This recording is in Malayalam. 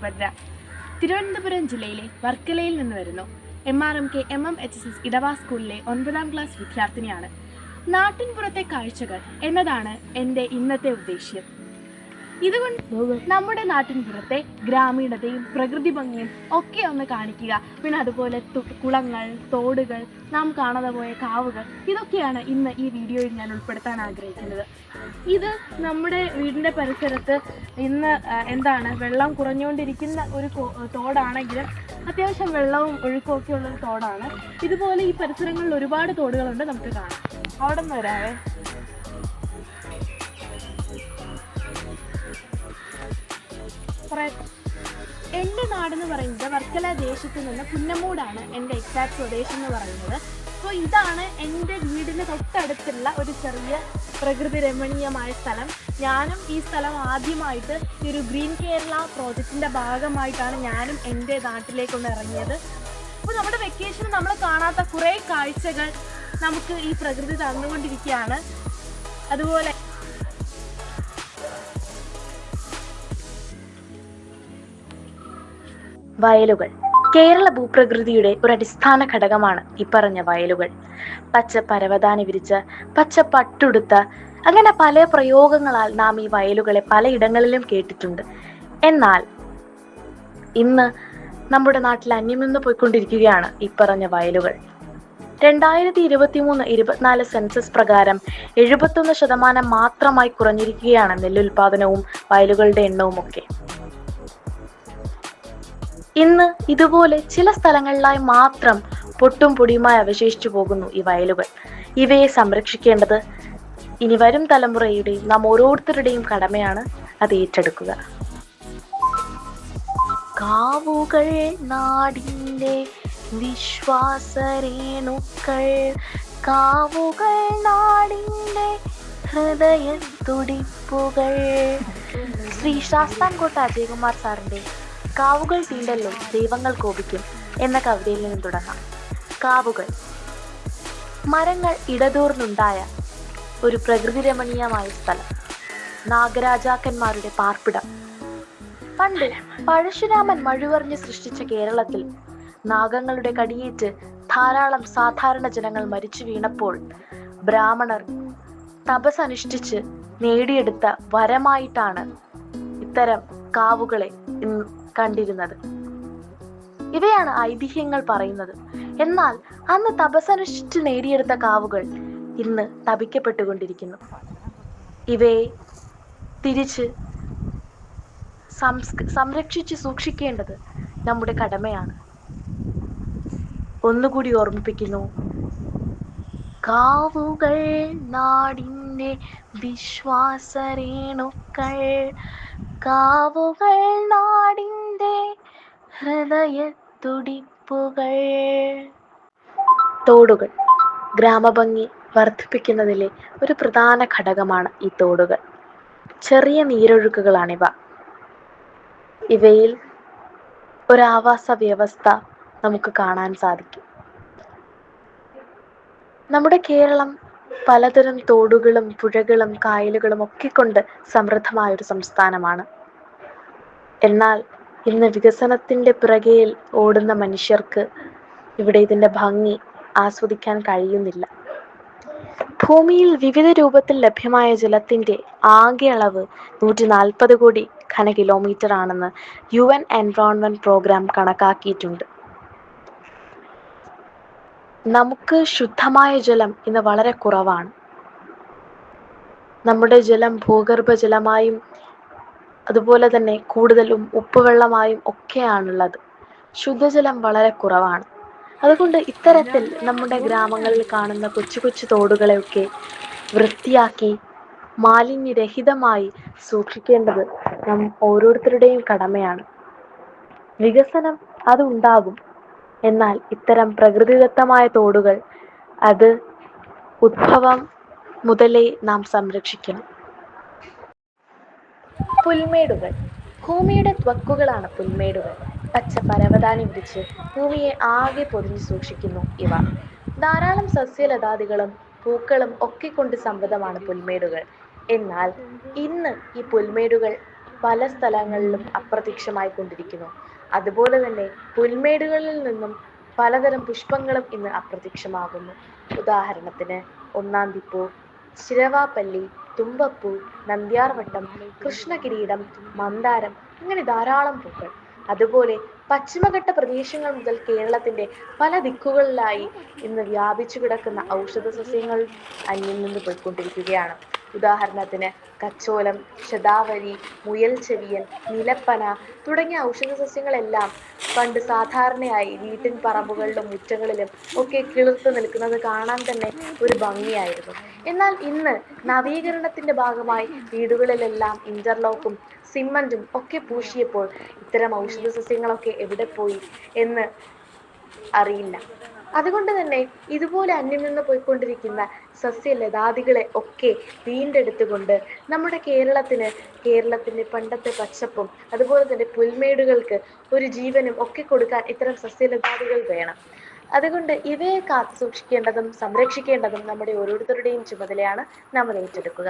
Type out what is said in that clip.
സുഭദ്ര തിരുവനന്തപുരം ജില്ലയിലെ വർക്കലയിൽ നിന്ന് വരുന്നു. M R M K M M H S S Edava സ്കൂളിലെ ഒൻപതാം ക്ലാസ് വിദ്യാർത്ഥിനിയാണ്. നാട്ടിൻപുറത്തെ കാഴ്ചകൾ എന്നതാണ് എന്റെ ഇന്നത്തെ ഉദ്ദേശ്യം. ഇതുകൊണ്ട് നമ്മുടെ നാട്ടിൻപുറത്തെ ഗ്രാമീണതയും പ്രകൃതി ഭംഗിയും ഒക്കെ ഒന്ന് കാണിക്കുക. പിന്നെ അതുപോലെ കുളങ്ങൾ തോടുകൾ നാം കാണാതെ പോയ കാവുകൾ ഇതൊക്കെയാണ് ഇന്ന് ഈ വീഡിയോയിൽ ഞാൻ ഉൾപ്പെടുത്താൻ ആഗ്രഹിക്കുന്നത്. ഇത് നമ്മുടെ വീടിന്റെ പരിസരത്ത് ഇന്ന് എന്താണ് വെള്ളം കുറഞ്ഞുകൊണ്ടിരിക്കുന്ന ഒരു തോടാണെങ്കിലും അത്യാവശ്യം വെള്ളവും ഒഴുക്കും ഒക്കെ ഉള്ള ഒരു തോടാണ്. ഇതുപോലെ ഈ പരിസരങ്ങളിൽ ഒരുപാട് തോടുകളുണ്ട് നമുക്ക് കാണാം. അവിടെ നിന്ന് വരാവേ. എന്റെ നാടെന്ന് പറയുന്നത് വർക്കല ദേശത്ത് നിന്ന് പുന്നമൂടാണ് എന്റെ എക്സാക്ട് സ്വദേശം എന്ന് പറയുന്നത്. അപ്പോൾ ഇതാണ് എന്റെ വീടിന് തൊട്ടടുത്തുള്ള ഒരു ചെറിയ പ്രകൃതി രമണീയമായ സ്ഥലം. ഞാനും ഈ സ്ഥലം ആദ്യമായിട്ട് ഈ ഒരു ഗ്രീൻ കേരള പ്രോജക്റ്റിന്റെ ഭാഗമായിട്ടാണ് ഞാനും എന്റെ നാട്ടിലേക്കൊന്ന് ഇറങ്ങിയത്. അപ്പോൾ നമ്മുടെ വെക്കേഷന് നമ്മൾ കാണാത്ത കുറേ കാഴ്ചകൾ നമുക്ക് ഈ പ്രകൃതി തന്നുകൊണ്ടിരിക്കുകയാണ്. അതുപോലെ വയലുകൾ. കേരള ഭൂപ്രകൃതിയുടെ ഒരു അടിസ്ഥാന ഘടകമാണ് ഈ പറഞ്ഞ വയലുകൾ. പച്ച പരവതാനി വിരിച്ച പച്ച പട്ടുടുത്ത അങ്ങനെ പല പ്രയോഗങ്ങളാൽ നാം ഈ വയലുകളെ പലയിടങ്ങളിലും കേട്ടിട്ടുണ്ട്. എന്നാൽ ഇന്ന് നമ്മുടെ നാട്ടിൽ അന്യമെന്ന് പോയിക്കൊണ്ടിരിക്കുകയാണ് ഈ പറഞ്ഞ വയലുകൾ. രണ്ടായിരത്തി ഇരുപത്തി മൂന്ന് ഇരുപത്തിനാല് സെൻസസ് പ്രകാരം എഴുപത്തൊന്ന് ശതമാനം മാത്രമായി കുറഞ്ഞിരിക്കുകയാണ് നെല്ലുൽപാദനവും വയലുകളുടെ എണ്ണവും ഒക്കെ ഇന്ന് ഇതുപോലെ ചില സ്ഥലങ്ങളിലായി മാത്രം പൊട്ടും പൊടിയുമായി അവശേഷിച്ചു പോകുന്നു ഈ വയലുകൾ. ഇവയെ സംരക്ഷിക്കേണ്ടത് ഇനി വരും തലമുറയുടെയും നാം ഓരോരുത്തരുടെയും കടമയാണ് അത് ഏറ്റെടുക്കുക. കാവുകൾ നാടിന്റെ വിശ്വാസരേണുക്കൾ. കാവുകൾ നാടിന്റെ ഹൃദയ തുടിപ്പുകൾ ശ്രീ ശാസ്താംകോട്ട അജയകുമാർ സാറിന്റെ കാവുകൾ തീണ്ടല്ലോ ദൈവങ്ങൾ കോപിക്കും എന്ന കവിതയിൽ നിന്ന് തുടങ്ങാം. കാവുകൾ. മരങ്ങൾ ഇടതൂർന്നുണ്ടായ ഒരു പ്രകൃതി രമണീയമായ സ്ഥലം. നാഗരാജാക്കന്മാരുടെ പാർപ്പിടം. പണ്ട് പഴശുരാമൻ മഴുവറിഞ്ഞ് സൃഷ്ടിച്ച കേരളത്തിൽ നാഗങ്ങളുടെ കടിയേറ്റ് ധാരാളം സാധാരണ ജനങ്ങൾ മരിച്ചു വീണപ്പോൾ ബ്രാഹ്മണർ തപസ് അനുഷ്ഠിച്ച് നേടിയെടുത്ത വരമായിട്ടാണ് ഇത്തരം കാവുകളെ കണ്ടിരുന്നത്. ഇവയാണ് ഐതിഹ്യങ്ങൾ പറയുന്നത്. എന്നാൽ അന്ന് തപസനുഷ്ഠിച്ച് നേടിയെടുത്ത കാവുകൾ ഇന്ന് തപിക്കപ്പെട്ടുകൊണ്ടിരിക്കുന്നു. ഇവയെ തിരിച്ച് സംരക്ഷിച്ച് സൂക്ഷിക്കേണ്ടത് നമ്മുടെ കടമയാണ്. ഒന്നുകൂടി ഓർമ്മിപ്പിക്കുന്നു. കാവുകൾ നാടിന്റെ വിശ്വാസരേണുക്കൾ കാവുകൾ നാടിന്റെ ഹൃദയ തുടിപ്പുകൾ തോടുകൾ ഗ്രാമഭംഗി വർദ്ധിപ്പിക്കുന്നതിലെ ഒരു പ്രധാന ഘടകമാണ് ഈ തോടുകൾ. ചെറിയ നീരൊഴുക്കുകളാണിവ. ഇവയിൽ ഒരു വ്യവസ്ഥ നമുക്ക് കാണാൻ സാധിക്കും. നമ്മുടെ കേരളം പലതരം തോടുകളും പുഴകളും കായലുകളും ഒക്കെ കൊണ്ട് സമൃദ്ധമായ ഒരു സംസ്ഥാനമാണ്. എന്നാൽ ഇന്ന് വികസനത്തിന്റെ പിറകയിൽ ഓടുന്ന മനുഷ്യർക്ക് ഇവിടെ ഇതിന്റെ ഭംഗി ആസ്വദിക്കാൻ കഴിയുന്നില്ല. ഭൂമിയിൽ വിവിധ രൂപത്തിൽ ലഭ്യമായ ജലത്തിന്റെ ആകെ അളവ് നൂറ്റി നാൽപ്പത് കോടി ഘന കിലോമീറ്റർ ആണെന്ന് യു എൻ എൻവയോൺമെന്റ് പ്രോഗ്രാം കണക്കാക്കിയിട്ടുണ്ട്. നമുക്ക് ശുദ്ധമായ ജലം ഇന്ന് വളരെ കുറവാണ്. നമ്മുടെ ജലം ഭൂഗർഭ ജലമായും അതുപോലെ തന്നെ കൂടുതലും ഉപ്പുവെള്ളമായും ഒക്കെയാണുള്ളത്. ശുദ്ധജലം വളരെ കുറവാണ്. അതുകൊണ്ട് ഇത്തരത്തിൽ നമ്മുടെ ഗ്രാമങ്ങളിൽ കാണുന്ന കൊച്ചു കൊച്ചു തോടുകളെയൊക്കെ വൃത്തിയാക്കി മാലിന്യരഹിതമായി സൂക്ഷിക്കേണ്ടത് നാം ഓരോരുത്തരുടെയും കടമയാണ്. വികസനം അത് ഉണ്ടാകും എന്നാൽ ഇത്തരം പ്രകൃതിദത്തമായ തോടുകൾ അത് ഉദ്ഭവം മുതലേ നാം സംരക്ഷിക്കണം. പുൽമേടുകൾ. ഭൂമിയുടെ ത്വക്കുകളാണ് പുൽമേടുകൾ. പച്ച പരവതാനി വിരിച്ച് ഭൂമിയെ ആകെ പൊതിഞ്ഞു സൂക്ഷിക്കുന്നു ഇവ. ധാരാളം സസ്യലതാദികളും പൂക്കളും ഒക്കെ കൊണ്ട് സമൃദ്ധമാണ് പുൽമേടുകൾ. എന്നാൽ ഇന്ന് ഈ പുൽമേടുകൾ പല സ്ഥലങ്ങളിലും അപ്രത്യക്ഷമായി കൊണ്ടിരിക്കുന്നു. അതുപോലെ തന്നെ പുൽമേടുകളിൽ നിന്നും പലതരം പുഷ്പങ്ങളും ഇന്ന് അപ്രത്യക്ഷമാകുന്നു. ഉദാഹരണത്തിന് ഒന്നാന്തിപ്പൂ ശിരവാപ്പല്ലി തുമ്പപ്പൂ നന്ദ്യാർവട്ടം കൃഷ്ണകിരീടം മന്ദാരം അങ്ങനെ ധാരാളം പൂക്കൾ. അതുപോലെ പശ്ചിമഘട്ട പ്രദേശങ്ങൾ മുതൽ കേരളത്തിന്റെ പല ദിക്കുകളിലായി ഇന്ന് വ്യാപിച്ചു കിടക്കുന്ന ഔഷധ സസ്യങ്ങൾ അന്യം നിന്ന് പോയിക്കൊണ്ടിരിക്കുകയാണ്. ഉദാഹരണത്തിന് കച്ചോലം ശതാവരി മുയൽ ചെവിയൻ നിലപ്പന തുടങ്ങിയ ഔഷധ സസ്യങ്ങളെല്ലാം പണ്ട് സാധാരണയായി വീട്ടിൻ പറമ്പുകളിലും മുറ്റങ്ങളിലും ഒക്കെ കിളിർത്ത് നിൽക്കുന്നത് കാണാൻ തന്നെ ഒരു ഭംഗിയായിരുന്നു. എന്നാൽ ഇന്ന് നവീകരണത്തിന്റെ ഭാഗമായി വീടുകളിലെല്ലാം ഇന്റർലോക്കും സിമന്റും ഒക്കെ പൂശിയപ്പോൾ ഇത്തരം ഔഷധ സസ്യങ്ങളൊക്കെ എവിടെ പോയി എന്ന് അറിയില്ല. അതുകൊണ്ട് തന്നെ ഇതുപോലെ അന്യം നിന്ന് പോയിക്കൊണ്ടിരിക്കുന്ന സസ്യലതാദികളെ ഒക്കെ വീണ്ടെടുത്തുകൊണ്ട് നമ്മുടെ കേരളത്തിന് കേരളത്തിന്റെ പണ്ടത്തെ പച്ചപ്പും അതുപോലെ തന്നെ പുൽമേടുകൾക്ക് ഒരു ജീവനും ഒക്കെ കൊടുക്കാൻ ഇത്തരം സസ്യലതാദികൾ വേണം. അതുകൊണ്ട് ഇവയെ കാത്തു സൂക്ഷിക്കേണ്ടതും സംരക്ഷിക്കേണ്ടതും നമ്മുടെ ഓരോരുത്തരുടെയും ചുമതലയാണ് നമ്മൾ ഏറ്റെടുക്കുക.